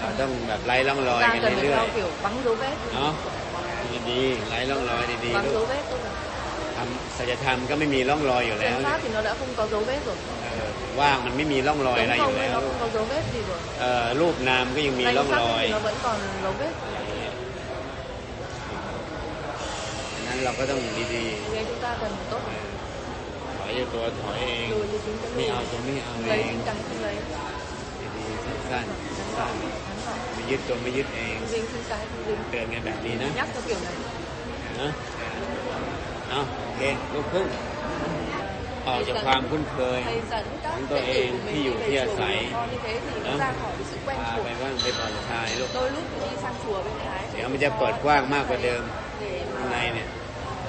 เราต้องแบบไร้ร่องรอย ta กัน cần phải เรื่อย theo kiểu vắng dấu vết ๆเนาะดีๆไร้ร่องรอยดีๆ vắng ลูก dấu vết thôi mà. ทำสัจธรรมก็ไม่มีร่องรอยอยู่แล้ว Chánh pháp thì nó đã không có dấu vết rồi เออว่างมันไม่มีร่องรอย Đúng อะไรอยู่ không แล้ ấy ว nó không có dấu vết gì rồi เอ่อรูปนามก็ยังมี Danh ร่อง sắc ร ấy อย thì nó vẫn còn dấu vết ฉะนั้นเราก็ต้องดี vì thế chúng ta cần phải tốt ๆถอยตัวถอยเอง lùi thì chúng ta ไม่ lùi เอาตัวไม่เอาเอ lấy ง những cái không lấy ดีๆสั้นๆสั้น ngắn gọn ๆไม่ยึดตัวไม่ยึดเอง dính những cái không dính เตือนกันแบบนี้นะ nhắc theo kiểu này นะเอาโอเคลุกขึ้นออกจากความคุ้นเคย thầy dẫn các Chúng tôi đệ tử của ví mình dụ đi khi về ở chùa sảy. của con như thế thì nó Đó. ra khỏi cái sự quen พา thuộc ไปบ้างไปผ่อนคลายลูก đôi lúc thì đi sang chùa bên thái เดี๋ยวมันจะเปิดกว้างมากกว่าเดิม để ข้างใน mà เนี่ย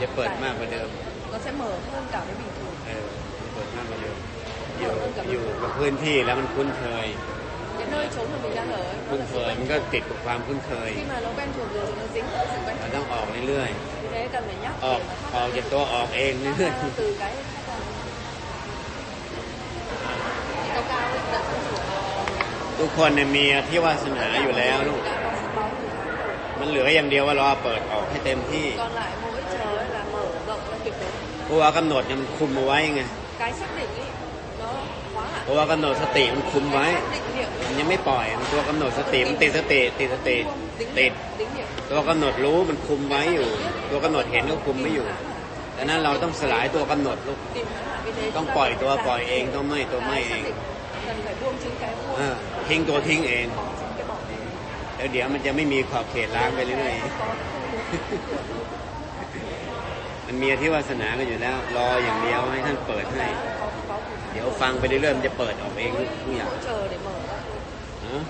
จะเปิดมากกว่าเดิม nó sẽ mở hơn cả cái bình thường เออจะเปิดมากกว่าเดิม อยู่อยู่กับพื้นที่แล้วมันคุ้นเคย cái nơi trốn mà mình đang ở ấy, nó คุ้น là เค sự ย quen มันก็ติดกับความคุ้นเคย khi mà nó quen thuộc rồi thì nó dính vào sự quen เรา thuộc ต้องออกเรื่อย vì thế cần phải nhắc ๆออก để mà ออก thoát จากตัวออกเองเรื่อย ra từ cái thoát ra. Đi cao cao ấy, dẫn sang chùa ๆทุกคนเนี่ยมีที่วาสนาอยู่แล้วลูก đã có phước báo từ tháng rồi. มันเหลืออย่างเดียวว่ารอเปิดออกให้เต็มที่ còn lại mỗi chờ ấy là mở rộng ra tuyệt đối เพราะว่ากำหนดเนี่ยมันคุมเอาไว้ไง cái xác định ấy nó quá hạn เพราะว่ากำหนดสติมันคุมไว้ มันยังไม่ปล่อยมันตัวกำหนดสติมันติดสติติดสติติด ตัวกำหนดรู้มันคุมไว้อยู่ ตัวกำหนดเห็นก็คุมไม่อยู่ดังนั้นเราต้องสลายตัวกำหนดลูกต้องปล่อยตัวปล่อยเองต้องไม่ตัวไม่เองทิ้งตัวทิ้งเองแล้วเดี๋ยวมันจะไม่มีขอบเขตล้างไปเรื่อยๆ มันมีที่วาสนากันอยู่แล้ว รออย่างเดียวให้ท่านเปิดให้ có có phù เดี๋ยวฟังไปเรื่อยๆมันจะเปิดออกเองทุกอย่าง mỗi chờ để mở ra thôi นะ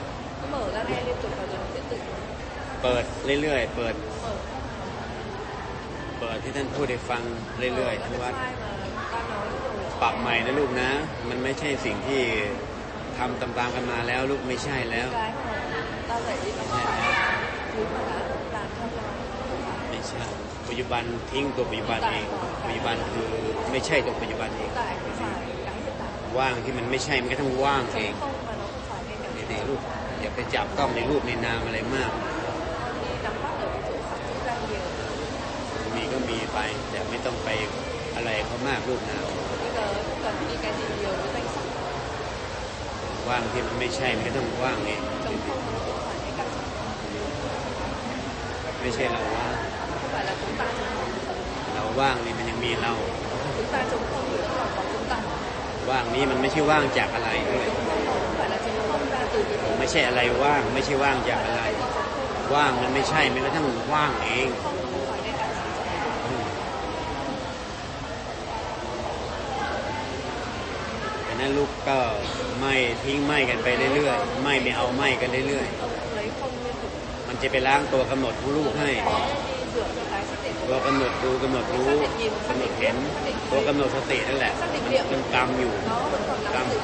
cứ mở ra nghe liên tục và rồi nó sẽ tự เปิดเรื่อยๆ เปิด mở เปิดที่ท่านพูดให้ฟังเรื่อยๆ Mở ที่ ra วัด cái file mà ta nói rồi ปรับใหม่นะลูกนะ มันไม่ใช่สิ่งที่ทำตามๆกันมาแล้วลูกไม่ใช่แล้ว cái mà ta dạy đi nó không phải là thứ mà đã làm theo cho nó không phải ไม่ใช่ ปัจจุบันทิ้งตัวปัจจุบันเองปัจจุบันคือไม่ใช่ตัวปัจจุบันเองว่างที่มันไม่ใช่มันก็ต้องว่างเอง không mà nó không phải ngay cả ดีๆลูกอย่าไปจับต้องในรูปในนามอะไรมากมีก็มีไปแต่ไม่ต้องไปอะไรเขามากรูปนามว่างที่มันไม่ใช่มันก็ต้องว่างเองไม่ใช่เราว่าง không phải là chúng ta chống không เราว่างนี่มันยังมีเรา chúng ta chống không thì vẫn còn có chúng ta ว่างนี้มันไม่ใช่ว่างจากอะไรด้วย không phải là chống không ra từ cái gì ไม่ใช่อะไรว่างไม่ใช่ว่างจากอะไร cái gì chống không ว่างมันไม่ใช่แม้กระทั่งว่างเอง không không phải ngay cả sự ดังนั้นลูกก็ไม่ทิ้งไม่กันไปเรื่อยๆไม่ไม่เอาไม่กันเรื่อย không lấy không liên tục ๆมันจะไปล้างตัวกำหนดของลูกให้ đi rửa cái cái xác định ตัวกำหนดดูกำหนดรู้กำหนดเห็นตัวกำหนดสตินั่นแหละมันเป็นกรรมอยู่ nó vẫn còn nắm giữ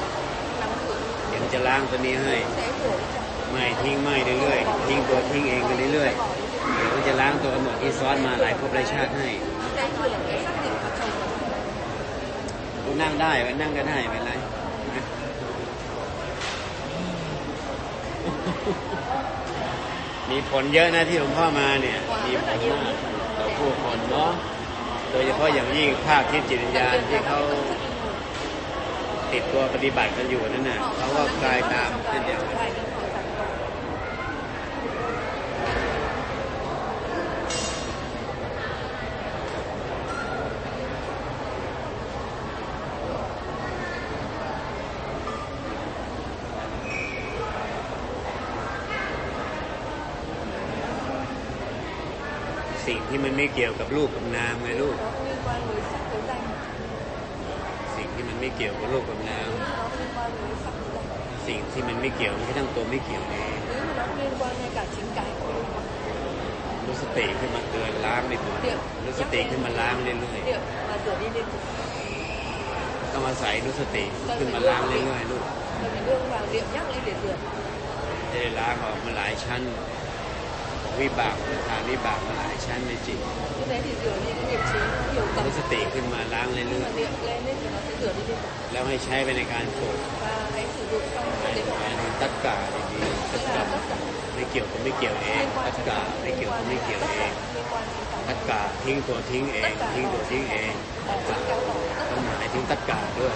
nắm giữ เดี๋ยวมันจะล้างตัวนี้ให้ sẽ rửa đi chẳng ไม่ทิ้งไม่เรื่อยๆทิ้งตัวทิ้งเองไปเรื่อยๆเดี๋ยวมันจะล้างตัวกำหนดที่ซ้อนมาหลายภพหลายชาติให้ sẽ rửa cái xác định và chồng vào ลูกนั่งได้ไว้นั่งก็ได้ไม่เป็นไรมีผลเยอะนะที่หลวงพ่อมาเนี่ย มีผลมากต่อ ผู้คนเนาะโดยเฉพาะอย่างยิ่งภาคที่จิตวิญญาณที่เขาติดตัวปฏิบัติกันอยู่นั่นน่ะเขาก็กลายตามเช่นเดียวกัน สิ่งที่มันไม่เกี่ยวกับรูปกับนามไงลูก nó không liên quan với sắc với danh สิ่งที่มันไม่เกี่ยวกับรูปกับนาม nó không liên quan với sắc với danh สิ่งที่มันไม่เกี่ยวมันก็ทั้งตัวไม่เกี่ยวเอง nếu mà nó không liên quan ngay cả chính cái của nó รู้สติขึ้นมาเตือนล้างในตัวรู้สติขึ้นมาล้างเรื่อย niệm mà rửa đi liên tục ๆต้องอาศัยรู้สติขึ้นมาล้างเรื่อยๆลูก cần phải đương vào niệm nhắc lên để rửa จะได้ล้างออกมาหลายชั้นของ วิบากทางวิบากมาหลายชั้นในจิตรู้สติขึ้นมาล้างเรื่อย niệm lên lên thì nó sẽ rửa đi liên tục ๆแล้วให้ใช้ไปในการฝึกให้ cái ให้ตัดกาดีๆตัด tức กา là tất cả เกี่ยวผมไม่เกี่ยวเองตัดกาไม่เกี่ยวผมไม่เกี่ยวเองตัดกาทิ้งตัวทิ้งเองทิ้งตัวทิ้งเองต้องหมายถึงตัดกาด้วย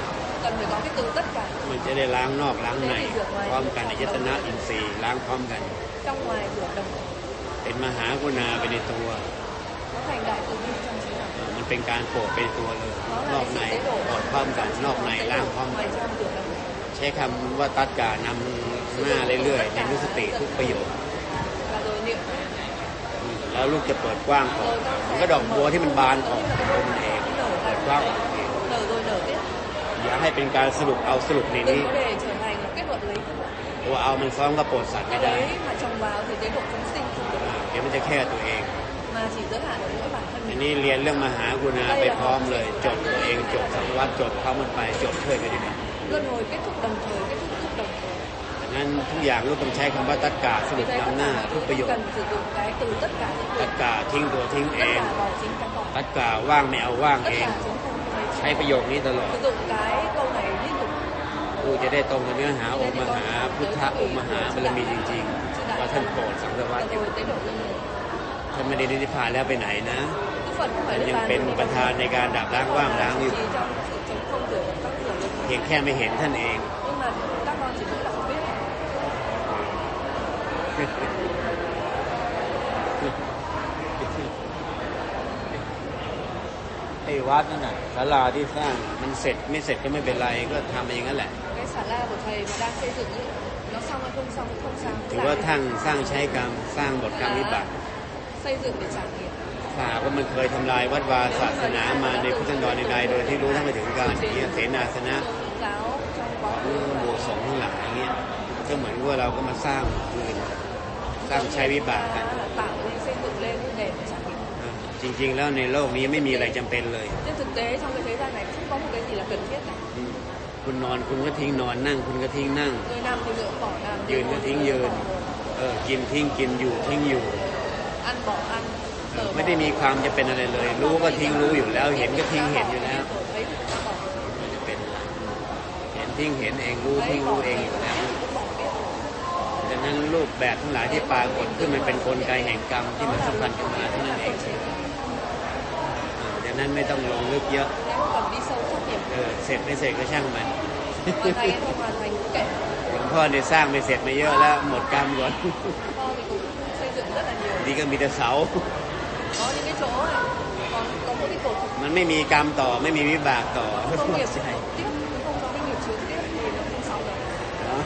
มันจะได้ล้างนอกล้างในพร้อมกันอายตนะอินทรีย์ล้างพร้อมกัน เป็นมหากรุณาไปในตัว nó thành đại từ bi trong chính เราเออมันเป็นการโปรดเป็นตัวเลยนอกในโปรดพร้อมกันนอกในล้างพร้อมกัน ngoài trong rửa đồng thời ใช้คำว่าตัดกานำหน้าเรื่อยๆในนุสติทุกประโยค và rồi niệm อืมแล้วลูกจะเปิดกว้างออกมันก็ดอกบัวที่มันบานออกของมันเอง nở เปิด ra กว้างออกเอง nở rồi nở tiếp อย่าให้เป็นการสรุปเอาสรุปใน đừng นี้ có để trở thành một kết luận lấy kết luận ตัวเอามันฟ้องกับโปรดสัตว์ cái ไม่ได้ เดี๋ยวมันจะแค่ตัวเอง mà chỉ giới hạn ở mỗi bản thân อัน mình นี้เรียนเรื่องมหากรุณาไปพร้อมเลยจดตัวเองจดสังวัตจดเข้ามันไปจดช่วยกันดีกว่า luân hồi kết thúc đồng thời kết thúc thúc đồng thời ดังนั้นทุกอย่างลูกต้องใช้คำว่าตัดกาส vì รุป thế tất นำหน้า cả ทุกประโยค cần sử dụng cái từ tất cả những ตั từ ดกาทิ้งตัวทิ้งเอ tất ง cả bỏ chính cái bỏ ตัดกาว่างไม่เอาว่าง tất เอง cả chúng không phải ใช้ประโยคนี้ตลอด sử dụng cái câu này liên tục ลูกจะได้ตรงกับเนื้อหาองค์มหาพุทธองค์มหาบารมีจริงๆว่า ท่านโปรดสังสารวัต và อยู่ rồi tế độ luân hồi ท่านไม่ได้นิพพานแล้วไปไหนนะ Đức Phật không phải ยัง Đức เป็นประธานในการดับล้างว่างล้างอยู่ chỉ trong sự chống không rửa các rửa luân hồi เพียงแค่ไม่เห็นท่านเอง nhưng mà các con chỉ mỗi là không biết ไอ้วัดนั่นน่ะศาลาที่สร้างมันเสร็จไม่เสร็จก็ไม่เป็นไรก็ทำไปอย่างนั้นแหละ cái xà la của thầy mà đang xây dựng ấy, nó xong hay không xong không xong ถือว่าทั้งสร้างใช้กรรมสร้างบทกรรมวิบัติ xây dựng để trả nghiệp ถ้าหากว่ามันเคยทำลายวัดวาศาสนามาในพุทธนรใดๆโดยที่รู้ทั้งไปถึงการอย่างเงี้ยเสนาสนะ tôn giáo trong quá หรือ khứ หมู่สงฆ์ทั้งหลายอย่างเงี้ยก็เหมือนว่าเราก็มาสร้างคืนสร้างใช้วิบากกัน là tạo nên xây dựng lên để mà trả nghiệp เออจริงๆแล้วในโลกนี้ไม่มีอะไรจำเป็นเลย trên thực tế trong cái thế gian này không có một cái gì là cần thiết cả อืม คุณนอนคุณก็ทิ้งนอนนั่ง คุณก็ทิ้งนั่ง người nằm thì lựa bỏ nằm ยืนก็ทิ้งยืน เออกินทิ้งกินอยู่ทิ้งอยู่ ăn bỏ ăn เอ thở อ bỏ. ไม่ได้มีความจะเป็นอะไรเลย รู้ก็ทิ้งรู้อยู่แล้ว เห็นก็ทิ้งเห็นอยู่แล้ว thấy thì đã bỏ ไม่จะเป็นอะไรเห็นทิ้งเห็นเองรู้ทิ้ thấy ง bỏ รู้เอง thì อยู่แล้ว cũng bỏ biết ดังนั้นรูปแบบทั้งหลายที่ปรากฏขึ้นมันเป็นกลไกแห่งกรรมที่มันสัมพันธ์กันมาเท่านั้นเองเออดังนั้นไม่ต้องลงลึกเยอะ nếu mà cần đi sâu thoát hiểm เออเสร็จไม่เสร็จก็ช่างมัน hoàn thành hay không hoàn thành cũng kệ หลวงพ่อเนี่ยสร้างไม่เสร็จมาเยอะแล้ว หมดกรรมก่อน พ่อ thì cũng xây dựng rất là nhiều ดีก็มีแต่เสา có những cái chỗ này còn có một cái cột มันไม่มีกรรมต่อไม่มีวิบากต่อ không nghiệp ใช่ tiếp không có cái nghiệp chướng tiếp thì nó không xong đâu เนาะ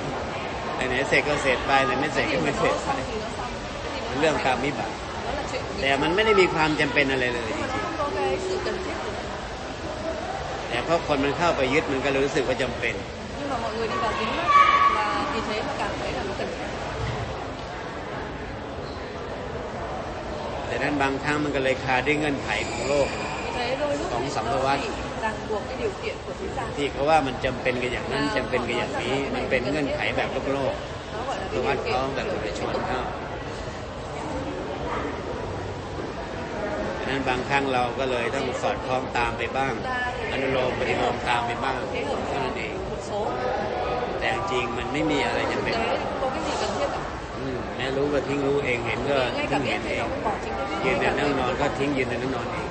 ไอ้ไหนเสร็จก็เสร็จไปไหนไม่เสร็จ cái ก็ gì ไม่ mà เสร็จ nó ไป xong thì nó xong cái gì mà เรื่อง nó กรรม hoàn วิบาก thành, nó là chuyện của แต่ nghiệp มันไม่ได้มีความจำเป็นอะไรเลยจ nhưng mà ริง nó không có cái sự cần thiết của nó ๆ แต่เพราะคนมันเข้าไปยึดมันก็เลยรู้สึกว่าจำเป็น nhưng mà mọi người đi vào dính mắt và vì thế mà cảm thấy là nó cần thiết แต่นั้นบางครั้งมันก็เลยคาด้วยเงื่อนไขของโลก vì thế đôi lúc Tổng thì sản nó vật. bị ràng buộc cái điều kiện của thế gian ที่เขาว่ามันจำเป็นกันอย่างนั้นจำเป็นกันอย่างนี้ มันเป็นเงื่อนไขแบบโลกโลก nó gọi là ตัว cái วัด điều เขา kiện แบบ kiểu ปุถุช tiếp น tục เขาดังนั้น บางครั้งเราก็เลยต้องสอดคล้องตามไปบ้าง อนุโลมปฏิโลมตามไปบ้าง thế hợp เท่านั้นเอง một số แต่จริงมันไม่มีอะไรจำ thực เป็น tế thì không có cái gì cần thiết cả อืมแม้รู้ก็ทิ้งรู้เองเห็นก็ ngay ทิ้ cả ง biết เห็น thì เอง nó cũng bỏ chính cái biết ยืน ngay แต่ cả นั่ง biết นอนก็ทิ้งยืนแต่นั่งนอนเอง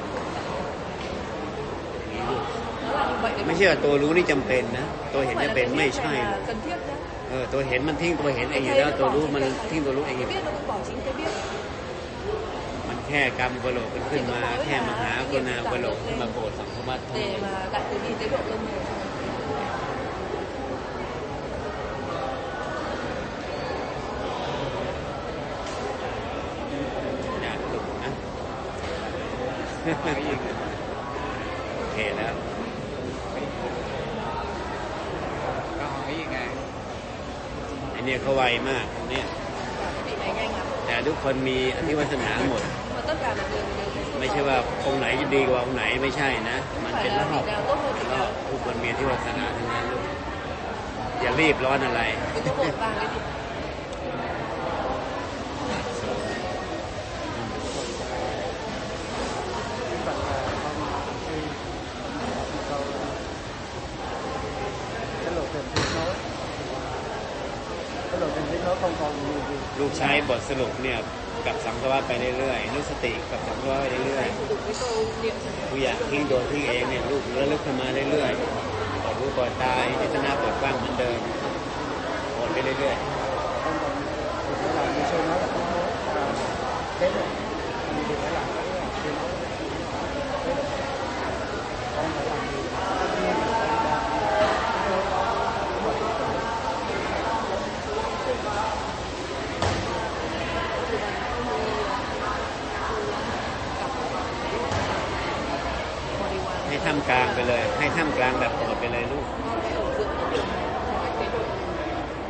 อย่างนี้ลูก nó là như vậy đấy ไม่ใช่ว่าตัวรู้นี่จำเป็นนะตัวเห็น không phải จะ là เป็น cái ไม่ biết ใช่ này หร là อก cần thiết nhá เออตัวเห็นมันทิ้งตัวเห็นเองอยู่ Thấy แล้ว nó ตัว bỏ รู้ chính มัน cái- ทิ้งตัวรู้เองอ cái ยู่ biết nó cũng bỏ chính cái biết มันแค่กรรมกโลกมันขึ้นมา แค่มหากรุณากโลกขึ้นมาโปรดสังฆวัตเท่านั้น để เอง mà đại từ bi tế độ luân hồi อยากฝึกนะ โอเคแล้ว ก็ hỏi gì ngài ไอเนี่ยเขาไวมากเนี่ย vị này nhanh lắm แต่ทุกคนมีอธิวัฒนาหมด nhưng mà tất cả mọi người đều thấy ไม่ใช่ว่าองค์ไหนจะดีกว่าองค์ไหนไม่ใช่นะ มัน không เป็น phải ร là อบ vị nào tốt hơn vị รอบ nào ทุกคนมีอธิวัฒนาทั้งนั้นลูกอย่ารีบร้อนอะไร đừng có vội vàng cái gì Phật là con khi câu cái lộ trình tiếp nối cái lộ trình tiếp nối không còn nhiều gì ลูกใช้บทสรุปเนี่ย กับสังสวัตไปเรื่อยๆนุสติกับสังสวัตไปเรื่อยๆผู้อยากทิ้งตัวทิ้งเองเนี่ยลูกระลึกขึ้นมาเรื่อยๆปล่อยรู้ปล่อยตายจิตนาเปิดกว้างเหมือนเดิมโอนไปเรื่อย con còn thực ra là như sư nói là cũng muốn là cái này mình thì phải làm cái này sư nói cái này con phải làm gì tất nhiên là con đã body one ๆ ให้ ท่ามกลางไปเลย ให้ท่ามกลางแบบโปรดไปเลยลูก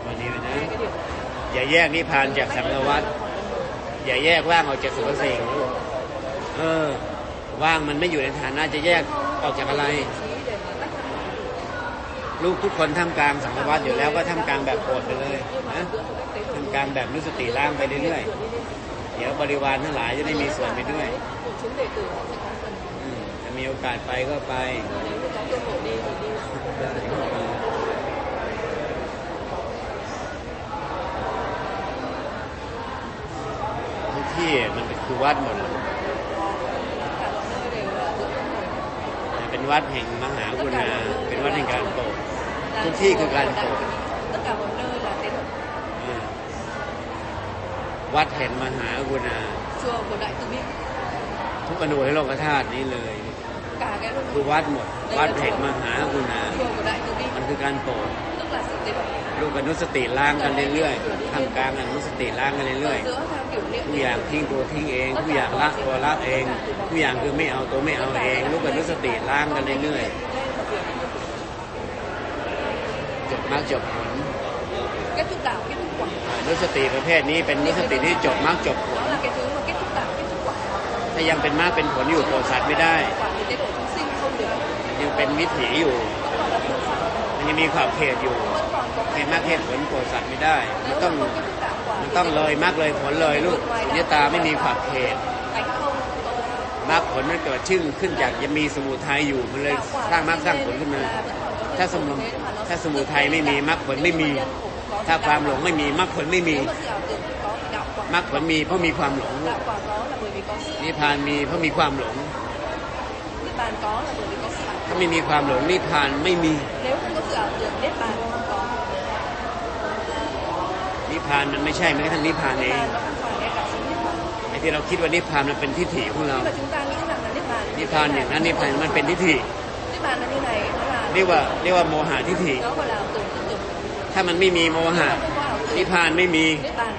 วันนี้นะ อย่าแยกนิพพานจากสังสาวัตอย่าแยกว่างออกจากสุภสิ่งลูกเออ ว่างมันไม่อยู่ในฐานะจะแยกออกจากอะไร ลูกทุกคนท่ามกลางสังสารวัตอยู่แล้วก็ท่ามกลางแบบโปรดไปเลยนะท่ามกลางแบบนุสติล่างไปเรื่อยๆเดี๋ยวบริวารทั้งหลายจะได้มีส่วนไปด้วย มจะมีโอกาสไปก็ไป nếu có cơ hội đi thì đi ทุกที่มันเป็นคือวัดหมดเลย cả mọi nơi đều là giữa con người เป็นวัดแห่งมหากรุณาเป็นวัดแห่งการโปรด là ทุกที่ chùa คือการ của โปร Đại ด tất cả mọi nơi là tế độ อืมวัดแห่งมหากรุณา chùa của đại từ bi ทุกอนุในโลกธาตุนี้เลย cả cái คือวัดหมด วัดแห่งมหากรุณา chùa của đại từ bi มันคือการโปรด tức là sự tế độ ลูกอนุสติล้างกันเรื่อยๆทำกลางอนุสติล้างกันเรื่อย ở giữa theo kiểu niệm ๆผู้อยากทิ้งตัวทิ้งเอง ผู้อยากละตัวละเอง ผู้อยากคือไม่เอาตัวไม่เอาเอง ลูกอนุสติล้างกันเรื่อยๆจบมรรคจบผล kết thúc đạo kết thúc quả อนุสติประเภทนี้เป็นอนุสติที่จบมรรคจบผล đó là cái thứ mà kết thúc đạo kết thúc quả ถ้ายังเป็นมรรคเป็นผลอยู่โปรดสัตว์ไม่ได้ quả thì tế độ chúng sinh không được ยัง เป็นวิถีอยู่ มันยังมีขอบเขตอยู่ vẫn còn có ให้มรรคให้ผลโปรสัตว์ไม่ได้ มันต้องมันต้องเลยมรรคเลยผลเลยลูกสุญญตาไม่มีขอบเขตมรรคผลมันเกิดชื่นขึ้นจากยังมีสมุทัยอยู่มันเลยสร้างมรรคสร้างผลขึ้นมาถ้าสมุถ้าสมุทัยไม่มีมรรคผลไม่มี ถ้าความหลงไม่มีมรรคผลไม่มีมรรคผลมีเพราะมีความหลงนิพพานมีเพราะมีความหลง niết bàn có là bởi vì có sự ảo ถ้าไม่มีความหลงนิพพานไม่มี nếu không có sự ảo tưởng niết bàn không có นิพพานมันไม่ใช่แม้กระทั่งนิพพานเอ niết ง bàn nó không phải ngay cả sự niết bàn ไอ้ที่เราคิดว่านิพพานมันเป็นทิฏฐิของเรา khi mà chúng ta nghĩ rằng là niết bàn นิพพานอย่างนั้นนิพพานมันเป็นทิฏฐิ niết bàn là như này nó là เรียกว่าเรียกว่าโมหะทิฏฐิ nó gọi là ảo tưởng tưởng tưởng ถ้ามันไม่มีโมหะ không có ảo tưởng นิพพานไม่มี niết bàn